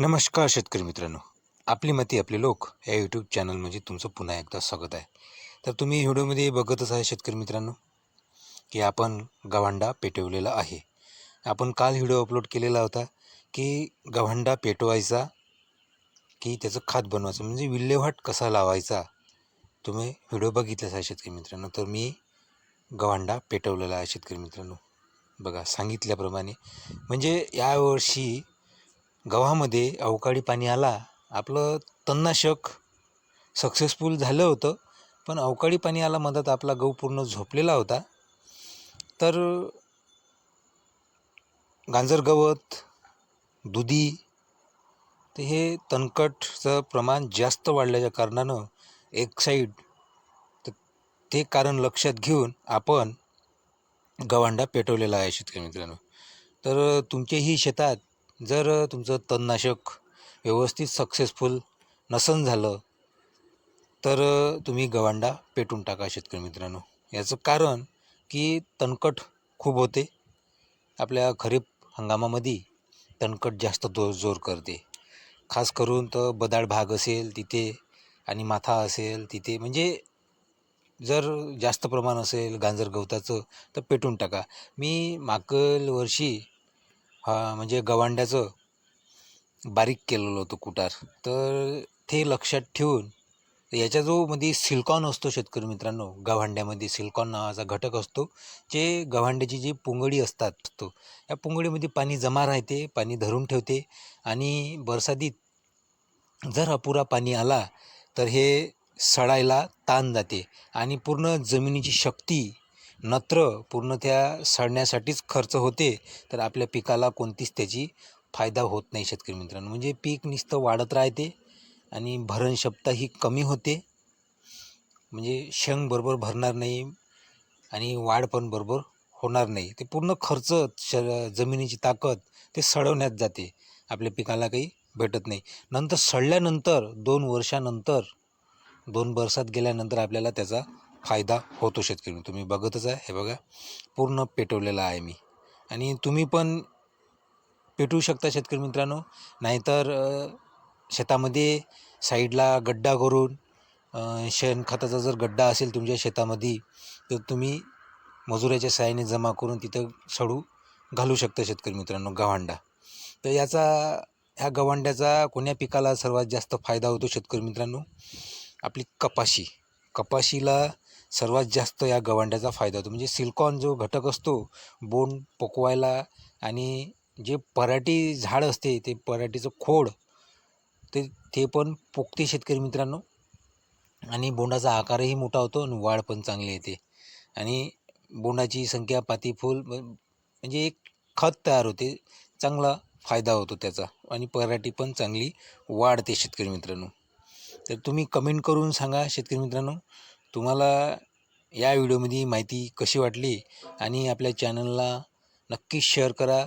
नमस्कार शेतकरी मित्रांनो. आपली मती आपले लोक या यूट्यूब चॅनलमध्ये तुमचं पुन्हा एकदा स्वागत आहे. तर तुम्ही व्हिडिओमध्ये बघतच आहे शेतकरी मित्रांनो की आपण गव्हांडा पेटवलेला आहे. आपण काल व्हिडिओ अपलोड केलेला होता की गव्हांडा पेटवायचा की त्याचं खात बनवायचं म्हणजे विल्हेवाट कसा लावायचा तुम्ही व्हिडिओ बघितलाच आहे शेतकरी मित्रांनो. तर मी गव्हांडा पेटवलेला आहे शेतकरी मित्रांनो. बघा सांगितल्याप्रमाणे. म्हणजे यावर्षी गव्हामध्ये अवकाळी पाणी आला आपलं तणनाशक सक्सेसफुल झालं होतं पण अवकाळी पाणी आला मधात आपला गहू पूर्ण झोपलेला होता. तर गांजर गवत दुधी तर हे तणकटचं प्रमाण जास्त वाढल्याच्या कारणानं एक साईड तर ते कारण लक्षात घेऊन आपण गव्हांडा पेटवलेला आहे शेतकरी मित्रांनो. तर तुमच्याही शेतात जर तुमचं तणनाशक व्यवस्थित सक्सेसफुल नसन झालं तर तुम्ही गवांडा पेटून टाका शेतकरी मित्रांनो. याचं कारण की तणकट खूप होते. आपल्या खरीप हंगामामध्ये तणकट जास्त दो जोर करते. खास करून तर बदाड भाग असेल तिथे आणि माथा असेल तिथे म्हणजे जर जास्त प्रमाण असेल गांजर गवताचं तर पेटून टाका. मी मागील वर्षी हा म्हणजे गवांड्याचं बारीक केलेलं होतं कुटार. तर ते लक्षात ठेवून याच्या जो मध्ये सिल्कॉन असतो शेतकरी मित्रांनो गव्हांड्यामध्ये सिल्कॉन नावाचा घटक असतो जे गव्हांड्याची जी पुंगडी असतात तो या पुंगडीमध्ये पाणी जमा राहते पाणी धरून ठेवते आणि बरसातीत जर अपुरा पाणी आला तर हे सडायला ताण जाते आणि पूर्ण जमिनीची शक्ती नत्र पूर्ण त्या सडण्यासाठीच खर्च होते तर आपल्या पिकाला कोणतीच त्याची फायदा होत नाही शेतकरी मित्रांनो. म्हणजे पीक नुसतं वाढत राहते आणि भरणक्षमता ही कमी होते. म्हणजे शेंग बरोबर भरणार नाही आणि वाढ पण बरोबर होणार नाही. ते पूर्ण खर्च श जमिनीची ताकद ते सडवण्यात जाते. आपल्या पिकाला काही भेटत नाही. नंतर सडल्यानंतर दोन वर्षानंतर दोन वर्षात गेल्यानंतर आपल्याला त्याचा फायदा होतो शेतकरी तुम्ही बघतच आहे. हे बघा पूर्ण पेटवलेला आहे मी. आणि तुम्ही पण पेटवू शकता शेतकरी मित्रांनो. नाहीतर शेतामध्ये साईडला गड्डा करून शेणखताचा जर गड्डा असेल तुमच्या शेतामध्ये तर तुम्ही मजुराच्या साहाय्याने जमा करून तिथं सडू घालू शकता शेतकरी मित्रांनो गव्हांडा. तर याचा ह्या गव्हांड्याचा कोण्या पिकाला सर्वात जास्त फायदा होतो शेतकरी मित्रांनो? आपली कपाशी. कपाशीला सर्वात जास्त या गव्हांड्याचा फायदा होतो. म्हणजे सिलिकॉन जो घटक असतो बोंड पकवायला आणि जे पराठी झाड असते ते पराठीचं खोड ते ते पण पोकते शेतकरी मित्रांनो. आणि बोंडाचा आकारही मोठा होतो आणि वाढ पण चांगली येते. आणि बोंडाची संख्या पाती फुल म्हणजे एक खत तयार होते. चांगला फायदा होतो त्याचा. आणि पराठी पण चांगली वाढते शेतकरी मित्रांनो. तर तुम्ही कमेंट करून सांगा शेतकरी मित्रांनो तुम्हाला या व्हिडिओमध्ये माहिती कशी वाटली आणि आपल्या चॅनलला नक्की शेअर करा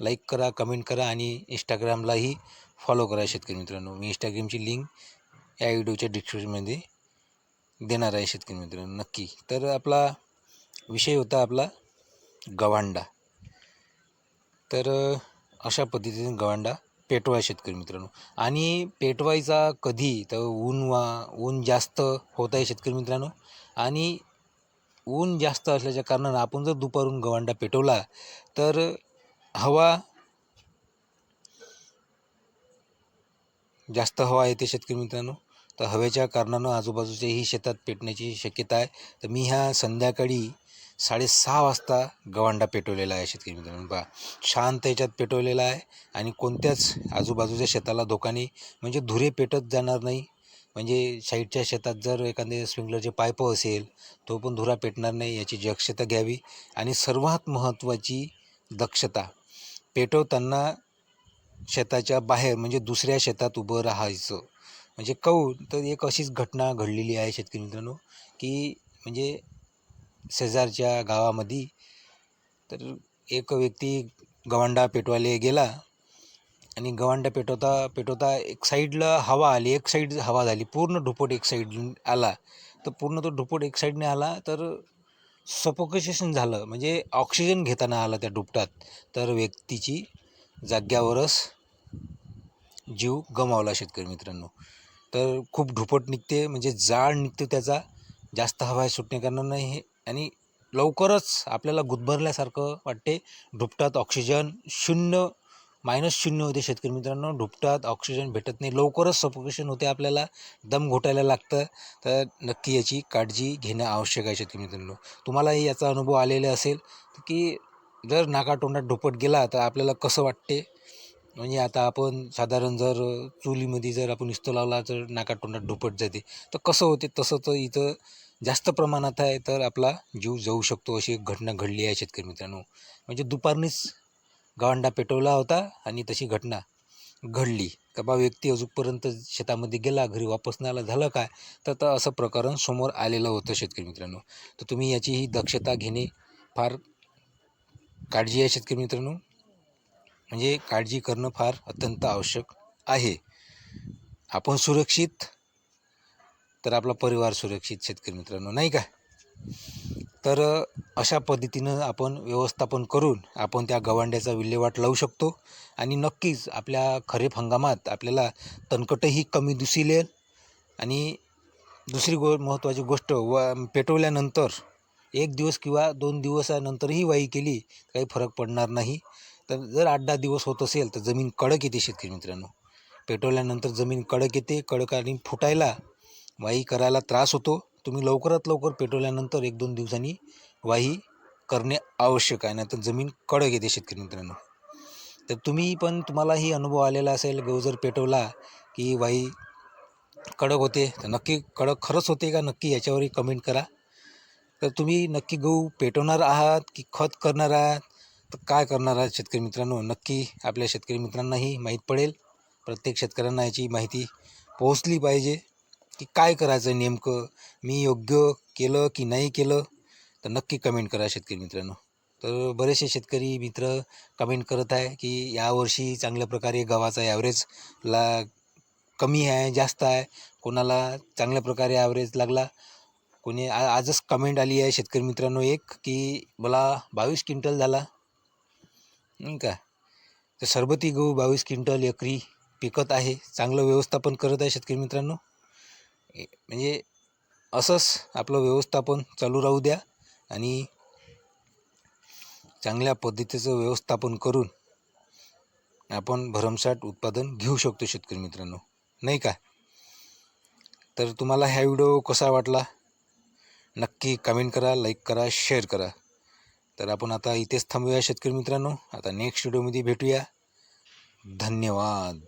लाईक करा कमेंट करा आणि इंस्टाग्रामलाही फॉलो करा शेतकरी मित्रांनो. मी इंस्टाग्रामची लिंक या व्हिडिओच्या डिस्क्रिप्शनमध्ये देणार आहे शेतकरी मित्रांनो नक्की. तर आपला विषय होता आपला गवांडा तर अशा पद्धतीने गवांडा पेटवा शेतकरी मित्रांनो. आणि पेटवायचा कधी तर ऊन वा ऊन जास्त होत आहे शेतकरी मित्रांनो. आणि ऊन जास्त असल्याच्या कारणानं आपण जर दुपारून गवांडा पेटवला तर हवा जास्त हवा येते शेतकरी मित्रांनो. तर हवेच्या कारणानं आजूबाजूच्याही शेतात पेटण्याची शक्यता आहे. तर मी ह्या संध्याकाळी साडेसहा वाजता गवांडा पेटवलेला आहे शेतकरी मित्रांनो. पहा शांत याच्यात पेटवलेला आहे आणि कोणत्याच आजूबाजूच्या शेताला धोकाने म्हणजे धुरे पेटत जाणार नाही. म्हणजे साईडच्या शेतात जर एखादे स्प्रिंकलरचे पाईप असेल तो पण धुरा पेटणार नाही याची दक्षता घ्यावी आणि सर्वात महत्त्वाची दक्षता पेटवताना शेताच्या बाहेर म्हणजे दुसऱ्या शेतात उभं राहायचं. म्हणजे काऊन तर एक अशीच घटना घडलेली आहे शेतकरी मित्रांनो की म्हणजे शेजारच्या गावामध्ये तर एक व्यक्ती गवांडा पेटवायला गेला आणि गवांडा पेटवता पेटवता एक साईडला हवा आली एक साईड हवा झाली पूर्ण ढुपट एक साईड आला. तर पूर्ण तो ढुपट एक साईडने आला तर सफोकेशन झालं म्हणजे ऑक्सिजन घेताना आला त्या ढुपटात. तर व्यक्तीची जाग्यावरच जीव गमावला शेतकरी मित्रांनो. तर खूप धुपट निघते म्हणजे जाळ निघते त्याचा. जास्त हवा सुटणे कारणानं हे. आणि लवकरच आपल्याला गुदभरल्यासारखं वाटते. धुपटात ऑक्सिजन शून्य मायनस शून्य होते शेतकरी मित्रांनो. धुपटात ऑक्सिजन भेटत नाही. लवकरच सफोकेशन होते आपल्याला. दम घोटायला लागतं. तर नक्की याची काळजी घेणं आवश्यक आहे शेतकरी मित्रांनो. तुम्हालाही याचा अनुभव आलेला असेल की जर नाकातोंडात धुपट गेला तर आपल्याला कसं वाटते? म्हणजे आता आपण साधारण जर चुलीमध्ये जर आपण इस्तो लावला तर नाकातोंडात ढोपट जाते. तर कसं होते? तसं तर इथं जास्त प्रमाणात आहे तर आपला जीव जाऊ शकतो अशी एक घटना घडली आहे शेतकरी मित्रांनो. म्हणजे दुपारनीच गावंडा पेटवला होता आणि तशी घटना घडली. का बा व्यक्ती अजूनपर्यंत शेतामध्ये गेला घरी वापस नाही झालं काय? तर तर असं प्रकरण समोर आलेलं होतं शेतकरी मित्रांनो. तर तुम्ही याची ही दक्षता घेणे फार काळजी आहे शेतकरी मित्रांनो. म्हणजे काळजी करणं फार अत्यंत आवश्यक आहे. आपण सुरक्षित तर आपला परिवार सुरक्षित शेतकरी मित्रांनो नाही का? तर अशा पद्धतीनं आपण व्यवस्थापन करून आपण त्या गवांड्याचा विल्हेवाट लावू शकतो आणि नक्कीच आपल्या खरीप हंगामात आपल्याला तणकटही कमी दिसून येईल. आणि दुसरी गो महत्त्वाची गोष्ट व पेटवल्यानंतर एक दिवस किंवा दोन दिवसानंतरही वाई केली काही फरक पडणार नाही. तर जर आठ दहा दिवस होत असेल तर जमीन कडक येते शेतकरी मित्रांनो. पेटवल्यानंतर जमीन कडक येते कडक आणि फुटायला वाई करायला त्रास होतो. तुम्ही लवकरात लवकर पेटवल्यानंतर एक दोन दिवसांनी वाही करणे आवश्यक आहे नाहीतर जमीन कडक येते शेतकरी मित्रांनो. तर तुम्ही पण तुम्हालाही अनुभव आलेला असेल गहू जर पेटवला की वाही कडक होते तर नक्की कडक खरंच होते का? नक्की याच्यावरही कमेंट करा. तर तुम्ही नक्की गहू पेटवणार आहात की खत करणार आहात? तर काय करणार आहात शेतकरी मित्रांनो? नक्की आपल्या शेतकरी मित्रांनाही माहीत पडेल. प्रत्येक शेतकऱ्यांना याची माहिती पोहोचली पाहिजे की काय करायचं नेमकं? मी योग्य केलं की नाही केलं? तर नक्की कमेंट करा शेतकरी मित्रांनो. तर बरेचसे शेतकरी मित्र कमेंट करत आहे की यावर्षी चांगल्या प्रकारे गव्हाचा ॲव्हरेज ला कमी आहे जास्त आहे. कोणाला चांगल्या प्रकारे ॲव्हरेज लागला? कोणी आजच कमेंट आली आहे शेतकरी मित्रांनो एक की मला बावीस क्विंटल झाला. का? तर सरबती गहू बावीस क्विंटल एकरी पिकत आहे. चांगलं व्यवस्थापन करत आहे शेतकरी मित्रांनो. म्हणजे असंच आपलं व्यवस्थापन चालू राहू द्या आणि चांगल्या पद्धतीचं व्यवस्थापन करून आपण भरमसाठ उत्पादन घेऊ शकतो शेतकरी मित्रांनो. नाही का? तर तुम्हाला हा व्हिडिओ कसा वाटला? नक्की कमेंट करा लाईक करा शेअर करा. तर आपण आता इथेच थांबूया शेतकरी मित्रांनो. आता नेक्स्ट व्हिडिओमध्ये भेटूया. धन्यवाद.